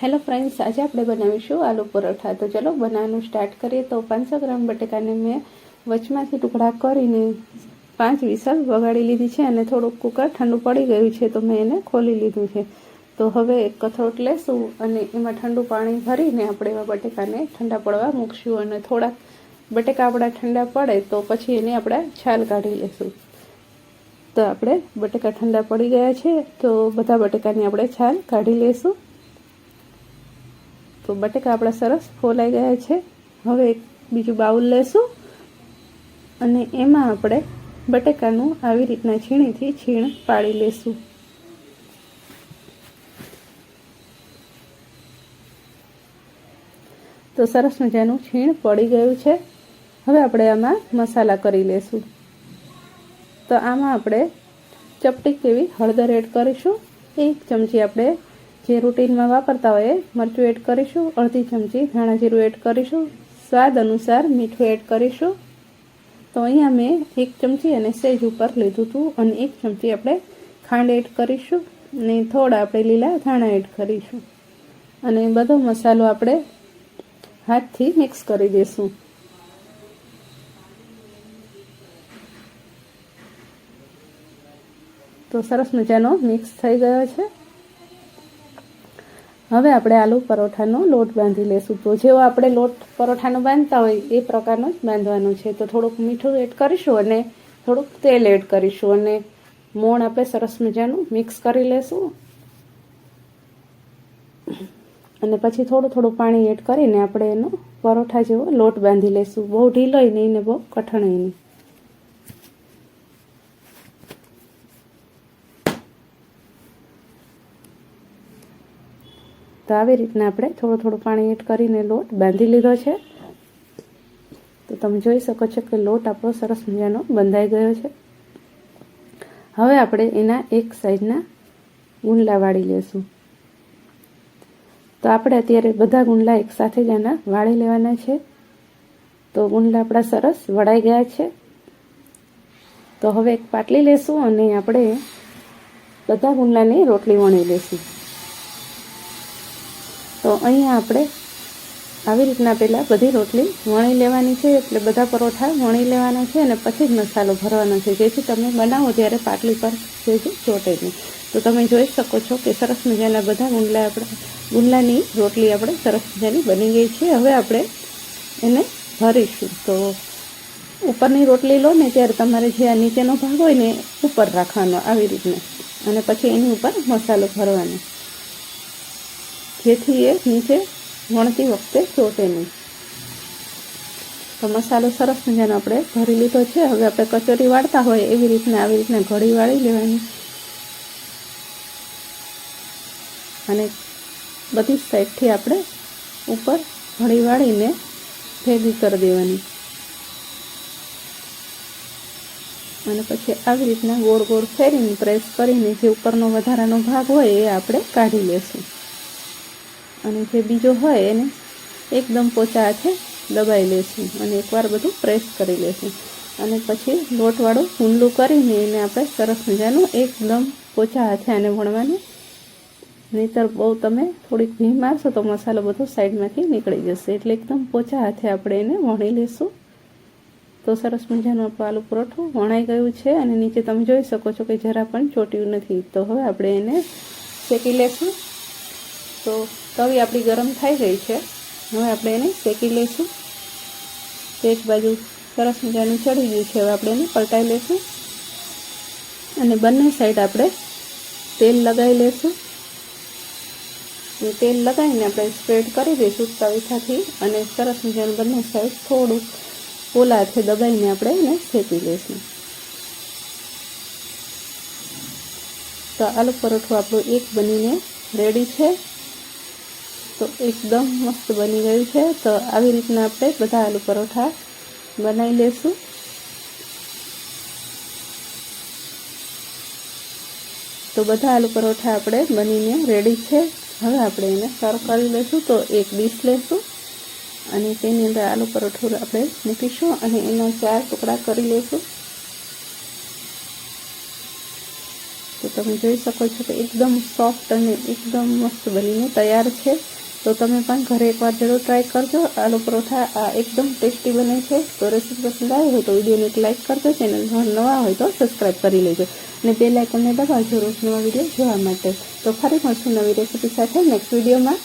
Hello friends આજે આપણે બનાવીશું આલુ પરોઠા. તો ચલો બનાવવાનું સ્ટાર્ટ કરીએ. તો પાંચસો ગ્રામ બટેકાને મેં વચમાંથી ટુકડા કરીને પાંચ વિસલ વગાડી લીધી છે અને થોડુંક કુકર ઠંડુ પડી ગયું છે તો મેં એને ખોલી લીધું છે. તો હવે એક કથરોટ લેશું અને એમાં ઠંડુ પાણી ભરીને આપણે એવા બટેકાને ઠંડા પડવા મૂકશું અને થોડાક બટેકા આપણા ઠંડા પડે તો પછી એને આપણે છાલ કાઢી લેશું. તો આપણે બટેકા ઠંડા પડી ગયા છે તો બધા બટેકાની આપણે છાલ કાઢી લઈશું તો બટેકા આપણા સરસ ફોલાઈ ગયા છે. હવે એક બીજું બાઉલ લેશું અને એમાં આપણે બટેકાનું આવી રીતના છીણીથી છીણ પાડી લેશું. તો સરસ મજાનું છીણ પડી ગયું છે. હવે આપણે આમાં મસાલા કરી લેશું. તો આમાં આપણે ચપટી કેવી હળદર એડ કરીશું. એક ચમચી આપણે જે રૂટીનમાં વાપરતા હોય મરચું એડ કરીશું, અડધી ચમચી ધાણા જીરું એડ કરીશું, સ્વાદ અનુસાર મીઠું એડ કરીશું. તો અહીંયા મેં એક ચમચી અને સેજ ઉપર લીધું હતું અને એક ચમચી આપણે ખાંડ એડ કરીશું અને થોડા આપણે લીલા ધાણા એડ કરીશું. અને બધો મસાલો આપણે હાથથી મિક્સ કરી દઈશું તો સરસ મજાનો મિક્સ થઈ ગયો છે. હવે આપણે આલુ પરોઠાનો લોટ બાંધી લેશું. તો જેવો આપણે લોટ પરોઠાનો બાંધતા હોય, એ પ્રકારનો જ બાંધવાનો છે. તો થોડુંક મીઠું એડ કરીશું અને થોડુંક તેલ એડ કરીશું અને મોણ આપણે સરસ મજાનું મિક્સ કરી લેશું. અને પછી થોડું થોડું પાણી એડ કરીને આપણે એનો પરોઠા જેવો લોટ બાંધી લેશું. બહુ ઢીલોય નહીં ને બહુ કઠણાય નહીં. તો આવી રીતના આપણે થોડું થોડું પાણી એડ કરીને લોટ બાંધી લીધો છે. તો તમે જોઈ શકો છો કે લોટ આપણો સરસ મજાનો બંધાઈ ગયો છે. હવે આપણે એના એક સાઈડના ગુંડલા વાળી લેશું. તો આપણે અત્યારે બધા ગુંડલા એકસાથે જ આના વાળી લેવાના છે. તો ગુંડલા આપણા સરસ વળાઈ ગયા છે. તો હવે એક પાટલી લેશું અને આપણે બધા ગુંડલાની રોટલી વણી લેશું. તો અહીંયા આપણે આવી રીતના પહેલાં બધી રોટલી વણી લેવાની છે, એટલે બધા પરોઠા વણી લેવાના છે અને પછી જ મસાલો ભરવાનો છે. જેથી તમે બનાવો ત્યારે પાટલી પર જેથી ચોટે તો તમે જોઈ શકો છો કે સરસ મજાના બધા ગુંડલા આપણે ગુંડલાની રોટલી આપણે સરસ મજાની બની ગઈ છે. હવે આપણે એને ભરીશું. તો ઉપરની રોટલી લો ને ત્યારે તમારે જે આ નીચેનો ભાગ હોય ને ઉપર રાખવાનો આવી રીતના. અને પછી એની ઉપર મસાલો ભરવાનો. જેથી એ નીચે વણતી વખતે ચોટે નહીં. તો મસાલો સરસ મજાનો આપણે ભરી લીધો છે. હવે આપણે કચોરી વાળતા હોય એવી રીતના આવી રીતના ઘડી વાળી લેવાની. અને બધી સાઈડથી આપણે ઉપર ઘડી વાળીને ભેગી કરી દેવાની. અને પછી આવી રીતના ગોળ ગોળ ફેરીને પ્રેસ કરીને જે ઉપરનો વધારાનો ભાગ હોય એ આપણે કાઢી લેશું. અને જે બીજો હોય એને એકદમ પોચા હાથે દબાઈ લેશું અને એકવાર બધું પ્રેસ કરી લેશું અને પછી લોટવાળું ઊંડું કરીને એને આપણે સરસ મજાનું એકદમ પોચા હાથે આને વણવાનું. નહીતર બહુ તમે થોડીક ભી મારશો તો મસાલો બધો સાઈડમાંથી નીકળી જશે. એટલે એકદમ પોચા હાથે આપણે એને વણી લેશું. તો સરસ મજાનું આપણું આલુ પરોઠું વણાઈ ગયું છે અને નીચે તમે જોઈ શકો છો કે જરા પણ ચોટ્યું નથી. તો હવે આપણે એને શેકી લેશું. તો તવી આપણી ગરમ થઈ ગઈ છે. હવે આપણે એને શેકી લઈશું. એક બાજુ સરસ મજાનું ચડી ગયું છે. હવે આપણે એને પલટાઈ લઈશું. અને બંને સાઈડ આપણે તેલ લગાવી લઈશું. તેલ લગાવીને આપણે સ્પ્રેડ કરી દઈશું તવીથાથી. અને સરસ મજાનું બંને સાઈડ થોડું પોલાથી દબાવીને આપણે એને શેકી લઈશું. તો આલુ પરોઠું આપણું એક બનીને રેડી છે. તો એકદમ મસ્ત બની ગયું છે. તો આવી રીતના આપણે બધા આલુ પરોઠા બનાવી લેશું. તો બધા આલુ પરોઠા આપણે બનીને રેડી છે. હવે આપણે એને સર્વ કરી લઈશું તો એક ડીશ લેશું અને તેની અંદર આલુ પરોઠું આપણે મૂકીશું અને એના ચાર ટુકડા કરી લઈશું તો તમે જોઈ શકો છો કે એકદમ સોફ્ટ અને એકદમ મસ્ત બનીને તૈયાર છે. તો તમે પણ ઘરે એકવાર જરૂર ટ્રાય કરજો. આલુ પરોઠા આ એકદમ ટેસ્ટી બને છે. તો રેસીપી પસંદ આવી હોય તો વિડીયોને એક લાઇક કરજો. ચેનલ નવા હોય તો સબસ્ક્રાઈબ કરી લેજો. અને બે લાઇકનને દબાવજો રોજ નવા વીડિયો જોવા માટે. તો ફરી મળશું નવી રેસીપી સાથે નેક્સ્ટ વિડીયોમાં